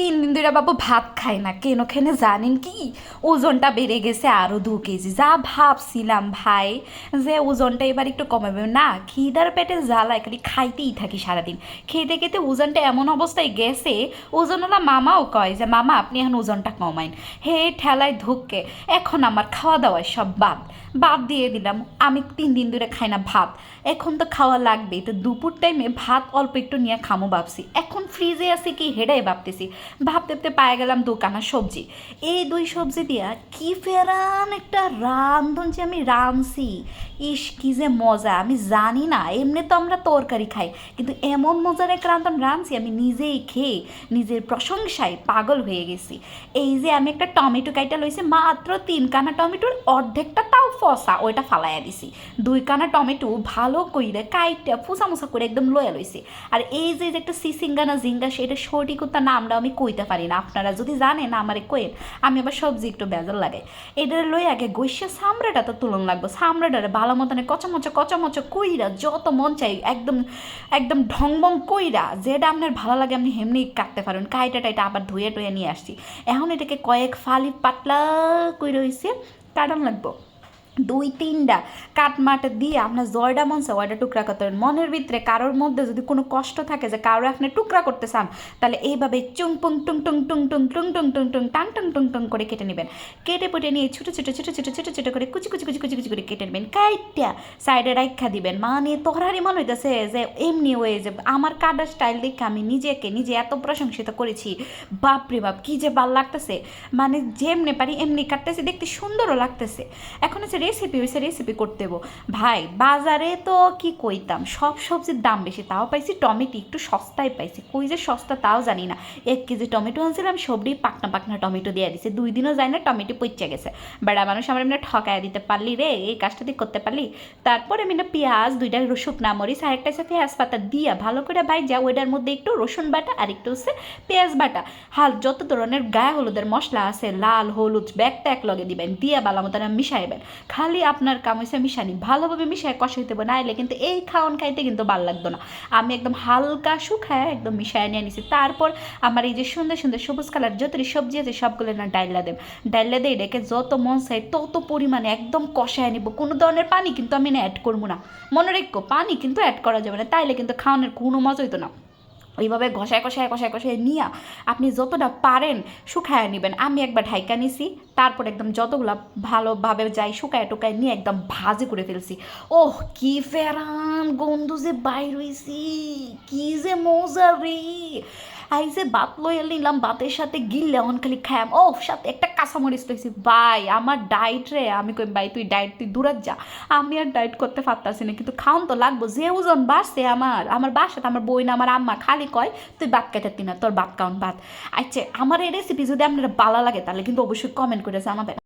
তিন দিন ধরে বাবু ভাত খাই না। কেন খেনে জানেন কি? ওজনটা বেড়ে গেছে আরও দু কেজি। যা ভাবছিলাম ভাই যে ওজনটা এবার একটু কমাবে। না, খিদার পেটে জ্বালায়, খালি খাইতেই থাকি সারাদিন। খেতে খেতে ওজনটা এমন অবস্থায় গেছে, ওজনওয়ালা মামাও কয় যে, মামা, আপনি এখন ওজনটা কমাইন। হে ঠেলায় ধুককে, এখন আমার খাওয়া দাওয়ায় সব বাদ। বাদ দিয়ে দিলাম, আমি তিন দিন ধরে খাই না ভাত। এখন তো খাওয়া লাগবে তো দুপুর টাইমে ভাত অল্প একটু নিয়ে খামো ভাবছি। এখন ফ্রিজে আছে কি হেডাই ভাবতেছি। ভাবতে ভাবতে পায়ে গেলাম দোকানা সবজি। এই দুই সবজি দিয়া কি ফেরান একটা রান্ধন যে আমি রাঁধছি। ইস, কি যে মজা, আমি জানি না, এমনি তো আমরা তরকারি খাই, কিন্তু এমন মজার এক রান্ধন রাঁধছি, আমি নিজেই খেয়ে, নিজের প্রশংসায় পাগল হয়ে গেছি। এই যে আমি একটা টমেটো কাইটা লইছি, মাত্র তিন কানা টমেটোর অর্ধেকটা তাও ফসা, ওইটা ফালাইয়া দিছি। দুই কানা টমেটো ভালো কইরে কাইটা ফুসা মুসা করে একদম লয়া লইছি। আর এই যে একটা সিসিঙ্গা না জিঙ্গা সেটা সঠিক নামটা আমি কইতে পারি না। আপনারা যদি জানেন আমারে কইন আমি আবার সবজি একটু বেজার লাগে এটার লই আগে গৈসা সামড়াটা তো তুলন লাগবো। সামড়াটারে ভালো মতনে কচমচ কচমচ কইরা যত মন চাই একদম একদম ঢংবং কইরা যেটা আপনার ভালো লাগে আপনি হেমনি কাটতে পারেন কাইটা টাইটা আবার ধুয়ে টুয়ে নিয়ে আসছি। এখন এটাকে কয়েক ফালি পাতলা কইরা হইছে, কাটান লাগবো। দুই, তিনটা কাটমাট দিয়ে আপনার জয়ডা মনসা ওয়টা টুকরা করতে পারেন মনের ভিতরে কারোর মধ্যে যদি কোনো কষ্ট থাকে যে কারও আপনি টুকরা করতে চান, তাহলে এইভাবে চুং, পুং, টুং টুং টুং টুং টুং টুং টুং টুং, টাং, টুং টুং টুং করে কেটে নেবেন। কেটে পুটে নিয়ে ছোটো ছোটো ছোটো ছোটো ছোটো ছোটো করে কুচি কুচি কুচি কুচি কুচি করে কেটে নেবেন। কাইটা সাইডে রাখা দিবেন। মানে তোহরারই মনে হইতেছে যে এমনি ওয়ে যে আমার কাটার স্টাইল দেখে আমি নিজেকে, নিজে এত প্রশংসিত করেছি। বাপরে বাপ, কি যে ভালো লাগতেছে। মানে যেমনি পারি, এমনি কাটতেছে, দেখতে সুন্দরও লাগতেছে। এখন হচ্ছে রেসিপি হয়েছে রেসিপি করতে দেবো। ভাই, বাজারে তো কি কইতাম? সব সবজির দাম বেশি, তাও পাইছি টমেটো, একটু সস্তায় পাইছি। কই যে সস্তা তাও জানি না। এক কেজি টমেটো আনছিলাম সবটি পাকনা পাকনা টমেটো দিয়ে দিছে। দুই দিনও যায় না, টমেটো পচে গেছে। বেড়া মানুষ আমার এমনি ঠকায় দিতে পারলি রে, এই কাজটা তুই করতে পারলি? তারপরে আমি না পেঁয়াজ, দুইটা শুকনা মরিচ আর একটা হচ্ছে পেঁয়াজ পাতা দিয়া ভালো করে ভাই যা ওইটার মধ্যে একটু রসুন বাটা, আর একটু হচ্ছে পেঁয়াজ বাটা। হাল, যত ধরনের গায়ে হলুদের মশলা আছে, লাল, হলুদ ব্যাগটা এক লগে দিবেন, দিয়া বালা মতন মিশাইবেন। খালি আপনার কাম হয়েছে মিশানি। ভালোভাবে মিশায় কষাই দেবো নাইলে কিন্তু এই খাওয়ান খাইতে কিন্তু ভালো লাগতো না। আমি একদম হালকা শুকায় একদম মিশায় নিয়ে নিছি। তারপর আমার এই যে সুন্দর সুন্দর সবুজ কালার যত সবজি আছে সবগুলো না ডাইলা দেব। ডাইলা দিয়ে রেখে যত মন চাই তত পরিমাণে একদম কষায় নিব। কোনো ধরনের পানি কিন্তু আমি না অ্যাড করব না। মনে রেখো, পানি কিন্তু অ্যাড করা যাবে না। তাইলে কিন্তু খাওয়ানোর কোনো মজা হইতো না। ওইভাবে ঘষায় কষায় কষায় কষায় নিয়ে আপনি যতটা পারেন শুকায় নেবেন। আমি একবার ঢাইকা নিছি, তারপর একদম যতগুলো ভালোভাবে যাই শুকায় টুকায় নিয়ে একদম ভাজি করে ফেলছি। ওহ, কি ফেরান গন্ধু যে বাইর হইছি, কি যে মজা রে! আই যে বাত লইয়া নিলাম, বাতের সাথে গিললে অন খালি খায়াম। ও সাথে একটা কাঁচামরিচ লইছি ভাই, আমার ডায়েট রে, আমি কই ভাই, তুই ডায়েট তুই দূরাত যা। আমি আর ডায়েট করতে পারতাছি না, কিন্তু খাওন তো লাগবো। যে ওজন বাড়ছে আমার আমার বাসাতে, আমার বই না আমার আম্মা খালি কয়, তুই ভাত কাটাতি না, তোর ভাত খাওন ভাত। আচ্ছা আমার এই রেসিপি যদি আপনার ভালো লাগে, তাহলে কিন্তু অবশ্যই কমেন্ট করে জানাবেন।